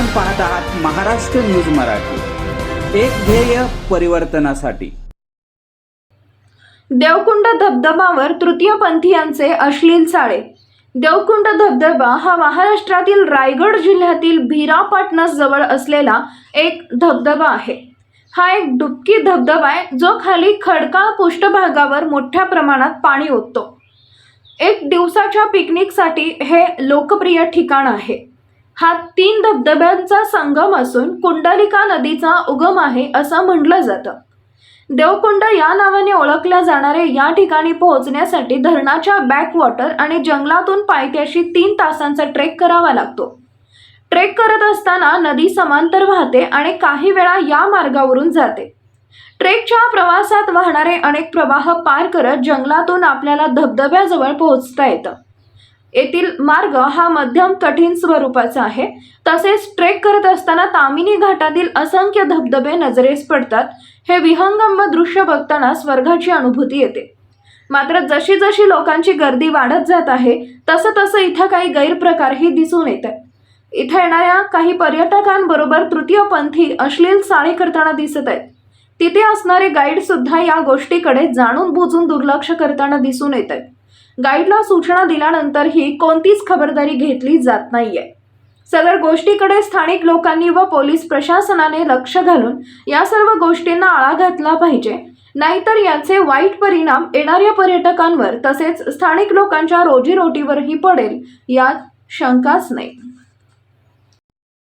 आपण पाहत आहात महाराष्ट्र न्यूज मराठी. एक ध्येय परिवर्तनासाठी. देवकुंड धबधबावर तृतीयपंथीयांचे अश्लील चाळे. देवकुंड धबधबा हा महाराष्ट्रातील रायगड जिल्ह्यातील भिरापाटणा जवळ असलेला एक धबधबा आहे. हा एक डुबकी धबधबा आहे जो खाली खडकाळ पृष्ठभागावर मोठ्या प्रमाणात पाणी ओततो. एक दिवसाच्या पिकनिकसाठी हे लोकप्रिय ठिकाण आहे. हा तीन धबधब्यांचा संगम असून कुंडलिका नदीचा उगम आहे असं म्हटलं जातं. देवकुंड या नावाने ओळखल्या जाणारे या ठिकाणी पोहोचण्यासाठी धरणाच्या बॅकवॉटर आणि जंगलातून पायथ्याशी तीन तासांचा ट्रेक करावा लागतो. ट्रेक करत असताना नदी समांतर वाहते आणि काही वेळा या मार्गावरून जाते. ट्रेकच्या प्रवासात वाहणारे अनेक प्रवाह पार करत जंगलातून आपल्याला धबधब्याजवळ पोहोचता येतं. येथील मार्ग हा मध्यम कठीण स्वरूपाचा आहे. तसेच ट्रेक करत असताना तामिनी घाटातील असंख्य धबधबे नजरेस पडतात. हे विहंगम दृश्य बघताना स्वर्गाची अनुभूती येते. मात्र जशी जशी लोकांची गर्दी वाढत जात आहे तसं तसं इथं काही गैरप्रकारही दिसून येत आहे इथं येणाऱ्या काही पर्यटकांबरोबर तृतीयपंथी अश्लील साळी करताना दिसत आहेत. तिथे असणारे गाईड सुद्धा या गोष्टीकडे जाणून बुजून दुर्लक्ष करताना दिसून येत आहेत. गाईडला सूचना दिल्यानंतरही कोणतीच खबरदारी घेतली जात नाहीये. सदर गोष्टीकडे स्थानिक लोकांनी व पोलीस प्रशासनाने लक्ष घालून या सर्व गोष्टींना आळा घातला पाहिजे. नाहीतर याचे वाईट परिणाम येणाऱ्या पर्यटकांवर तसेच स्थानिक लोकांच्या रोजीरोटीवरही पडेल यात शंकाच नाही.